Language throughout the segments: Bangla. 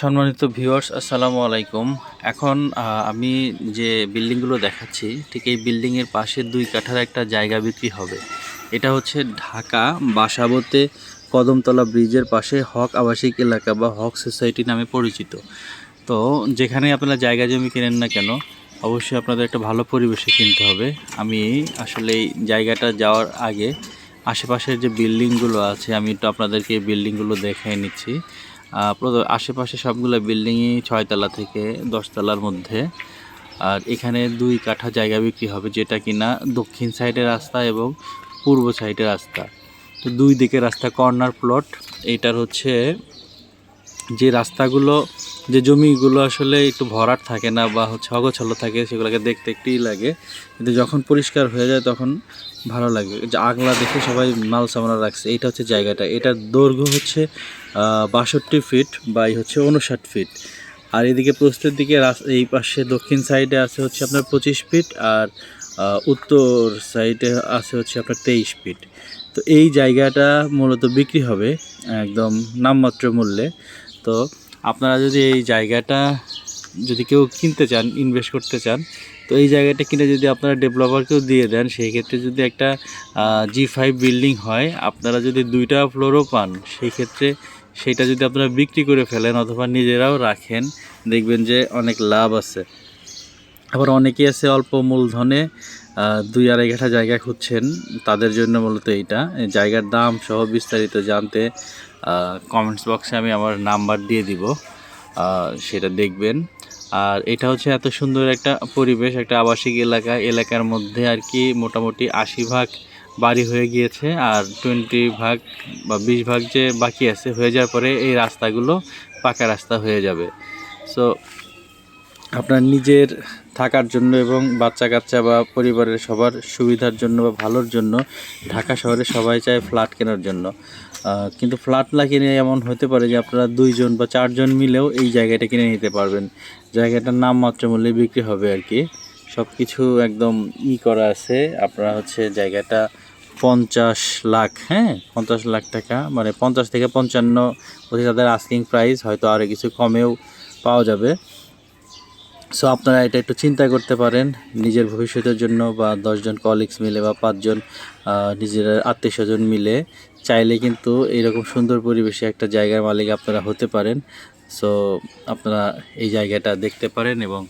সম্মানিত ভিউয়ার্স আসসালামু আলাইকুম। এখন আমি যে বিল্ডিংগুলো দেখাচ্ছি, ঠিক এই বিল্ডিংয়ের পাশে দুই কাঠার একটা জায়গা বিক্রি হবে। এটা হচ্ছে ঢাকা বাসাবতে কদমতলা ব্রিজের পাশে হক আবাসিক এলাকা বা হক সোসাইটি নামে পরিচিত। তো যেখানে আপনারা জায়গা জমি কেনেন না কেন, অবশ্যই আপনাদের একটা ভালো পরিবেশে কিনতে হবে। আমি আসলে এই জায়গাটা যাওয়ার আগে আশেপাশের যে বিল্ডিংগুলো আছে, আমি একটু আপনাদেরকে এই বিল্ডিংগুলো দেখিয়ে নিচ্ছি। আশেপাশে সবগুলো বিল্ডিংই ছয়তলা থেকে দশতলার মধ্যে। আর এখানে দুই কাঠা জায়গা বিক্রি হবে, যেটা কিনা দক্ষিণ সাইডের রাস্তা এবং পূর্ব সাইডের রাস্তা। তো দুই দিকে রাস্তা, কর্নার প্লট। এটার হচ্ছে যে রাস্তাগুলো যে জমিগুলো আসলে একটু ভরাট থাকে না বা হচ্ছে অগোছালো থাকে, সেগুলোকে দেখতে একটুই লাগে। কিন্তু যখন পরিষ্কার হয়ে যায়, তখন ভালো লাগে। যে আগলা দেখে সবাই মাল সামানা রাখছে, এইটা হচ্ছে জায়গাটা। এটার দৈর্ঘ্য হচ্ছে বাষট্টি ফিট বাই হচ্ছে উনষাট ফিট। আর এদিকে প্রস্তের দিকে এই পাশে দক্ষিণ সাইডে আছে হচ্ছে আপনার পঁচিশ ফিট আর উত্তর সাইডে আছে হচ্ছে আপনার তেইশ ফিট। তো এই জায়গাটা মূলত বিক্রি হবে একদম নামমাত্র মূল্যে। তো আপনারা যদি এই জায়গাটা যদি কেউ কিনতে চান ইনভেস্ট করতে চান, তো এই জায়গাটা কিনে যদি আপনারা ডেভেলপারকেও দিয়ে দেন, সেই ক্ষেত্রে যদি একটা জি ফাইভ বিল্ডিং হয়, আপনারা যদি দুইটা ফ্লোরও পান, সেই ক্ষেত্রে সেটা যদি আপনারা বিক্রি করে ফেলেন অথবা নিজেরাও রাখেন, দেখবেন যে অনেক লাভ আছে। আবার অনেকেই আছে অল্প মূলধনে দুই আড়াই কাঠা জায়গা খুঁজছেন, তাদের জন্য মূলত এইটা। জায়গার দাম সহ বিস্তারিত জানতে কমেন্টস বক্সে আমি আমার নাম্বার দিয়ে দিব। সেটা দেখবেন। আর এটা হচ্ছে এত সুন্দর একটা পরিবেশ, একটা আবাসিক এলাকা। এলাকার মধ্যে আর কি মোটামুটি আশি ভাগ বাড়ি হয়ে গিয়েছে আর টোয়েন্টি ভাগ বা বিশ ভাগ যে বাকি আছে, হয়ে যাওয়ার পরে এই রাস্তাগুলো পাকা রাস্তা হয়ে যাবে। সো আপনার নিজের থাকার জন্য এবং বাচ্চা কাচ্চা বা পরিবারের সবার সুবিধার জন্য বা ভালোর জন্য ঢাকা শহরে সবাই চায় ফ্ল্যাট কেনার জন্য। কিন্তু ফ্ল্যাট না কিনে এমন হতে পারে যে আপনারা দুইজন বা চারজন মিলেও এই জায়গাটা কিনে নিতে পারবেন। জায়গাটার নাম মাত্র মূল্যে বিক্রি হবে আর কি। সব কিছু একদম ই করা আছে। আপনারা হচ্ছে জায়গাটা পঞ্চাশ লাখ হ্যাঁ? পঞ্চাশ লাখ টাকা মানে পঞ্চাশ থেকে পঞ্চান্ন হচ্ছে তাদের আস্কিং প্রাইস হয়তো আরও কিছু কমেও পাওয়া যাবে। সো আপনারা এটা একটু চিন্তা করতে পারেন, নিজের ভবিষ্যতের জন্য বা দশজন কলিগস মিলে বা পাঁচজন নিজের আত্মীয় স্বজন মিলে চাইলে কিন্তু এরকম সুন্দর পরিবেশে একটা জায়গার মালিক আপনারা হতে পারেন। সো আপনারা এই জায়গাটা দেখতে পারেন এবং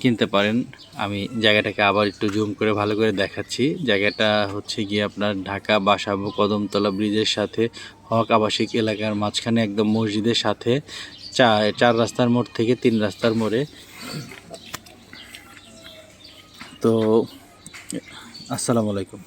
কিনতে পারেন। আমি জায়গাটাকে আবার একটু জুম করে ভালো করে দেখাচ্ছি। জায়গাটা হচ্ছে গিয়ে আপনার ঢাকা বাসাবো কদমতলা ব্রিজের সাথে হক আবাসিক এলাকার মাঝখানে একদম মসজিদের সাথে। চার চার রাস্তার মোড় থেকে তিন রাস্তার মোড়ে। তো আসসালামু আলাইকুম।